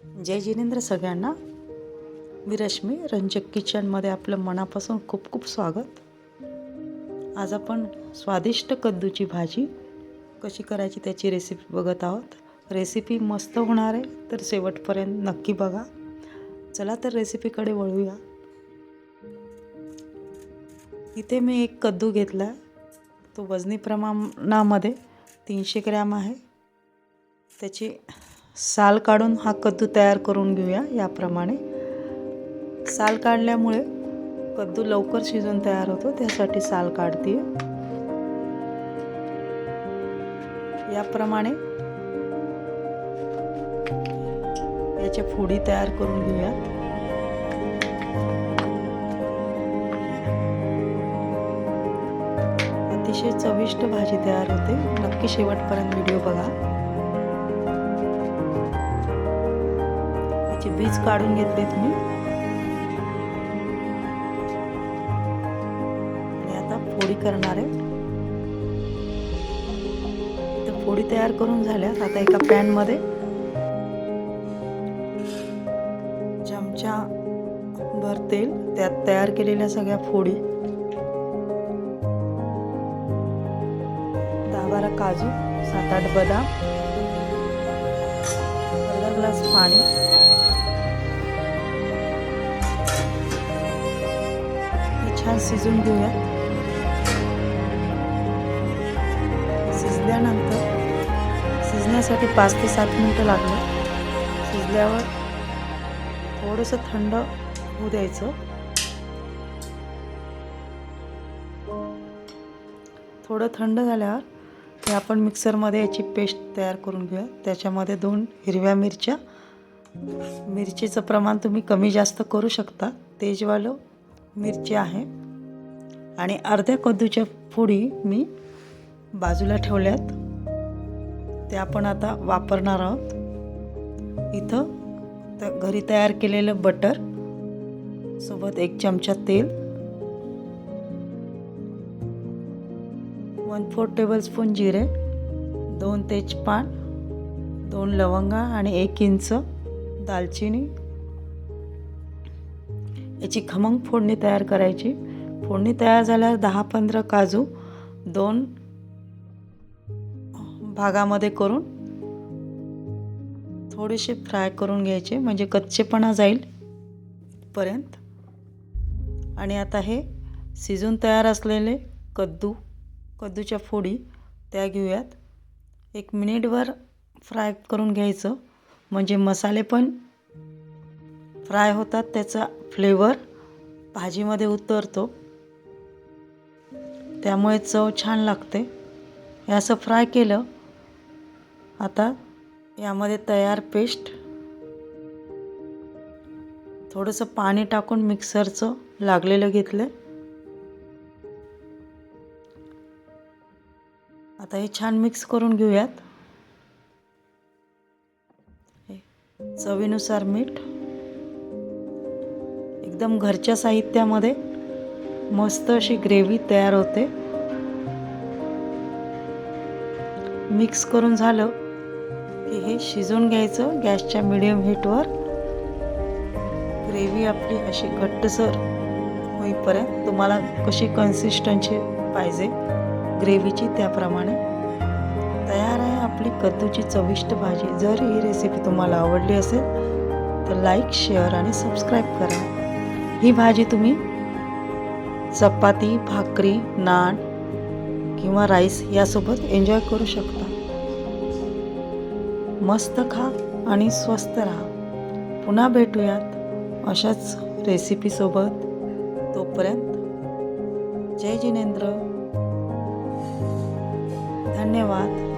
जय जिनेंद्र सगळ्यांना. मी रश्मी रंजक किचनमध्ये आपलं मनापासून खूप खूप स्वागत. आज आपण स्वादिष्ट कद्दूची भाजी कशी करायची त्याची रेसिपी बघत आहोत. रेसिपी मस्त होणार आहे तर शेवटपर्यंत नक्की बघा. चला तर रेसिपीकडे वळूया. इथे मी एक कद्दू घेतला आहे तो वजनी प्रमाणामध्ये तीनशे ग्रॅम आहे. त्याची साल काढून हा कद्दू तयार करून घेऊया याप्रमाणे. साल काढल्यामुळे कद्दू लवकर शिजून तयार होतो त्यासाठी साल काढते याप्रमाणे याच्या फोडी तयार करून घेऊयात. अतिशय चविष्ट भाजी तयार होते. नक्की शेवटपर्यंत व्हिडिओ बघा. चे बीज काढून घेतले तुम्ही. आणि आता फोडी करणार आहे. तर फोडी तयार करून झाल्यात आता एका पॅनमध्ये चमचा भर तेल त्यात तयार केलेल्या सगळ्या फोडी. दहा बारा काजू सात आठ बदाम अर्धा ग्लास पाणी. छान शिजून घेऊया शिजल्यानंतर शिजण्यासाठी पाच ते सात मिनटं लागले शिजल्यावर थोडंसं थंड होऊ द्यायचं. थोडं थंड झाल्यावर हे आपण मिक्सरमध्ये याची पेस्ट तयार करून घेऊया. त्याच्यामध्ये दोन हिरव्या मिरच्या. मिरचीचं प्रमाण तुम्ही कमी जास्त करू शकता. तेजवालं मिरची आहे. आणि अर्ध्या कद्दूच्या फोडी मी बाजूला ठेवल्यात. ते आपण आता वापरणार आहोत. इथं त घरी तयार केलेलं बटर सोबत एक चमचा तेल वन फोर टेबलस्पून जिरे दोन तेजपान दोन लवंगा आणि एक इंच दालचिनी. याची खमंग फोडणी तयार करायची. फोडणी तयार झाल्यावर दहा पंधरा काजू दोन भागामध्ये करून थोडेसे फ्राय करून घ्यायचे म्हणजे कच्चेपणा जाईल पर्यंत आणि आता हे शिजून तयार असलेले कद्दू कद्दूच्या फोडी त्या घेऊयात. एक मिनिटभर फ्राय करून घ्यायचं म्हणजे मसाले पण फ्राय होतात त्याचा फ्लेवर भाजीमध्ये उतरतो. त्यामुळे चव छान लागते. हे असं फ्राय केलं. आता यामध्ये तयार पेस्ट थोडंसं पाणी टाकून मिक्सरचं लागलेलं घेतलं आता हे छान मिक्स करून घेऊयात. चवीनुसार मीठ. एकदम घरच्या साहित्यामध्ये. मस्त अशी ग्रेव्ही तयार होते. मिक्स करून झालं की हे शिजवून घ्यायचं गॅसच्या मिडियम हीटवर. ग्रेव्ही आपली अशी घट्टसर होईपर्यंत तुम्हाला कशी कन्सिस्टन्सी पाहिजे ग्रेव्हीची त्याप्रमाणे. तयार आहे आपली कद्दूची चविष्ट भाजी. जर ही रेसिपी तुम्हाला आवडली असेल तर लाईक शेअर आणि सबस्क्राईब करा. ही भाजी तुम्ही चपाती भाकरी नान किंवा राईस यासोबत एन्जॉय करू शकता. मस्त खा आणि स्वस्त राहा. पुन्हा भेटूयात अशाच रेसिपीसोबत तोपर्यंत जय जिनेंद्र. धन्यवाद.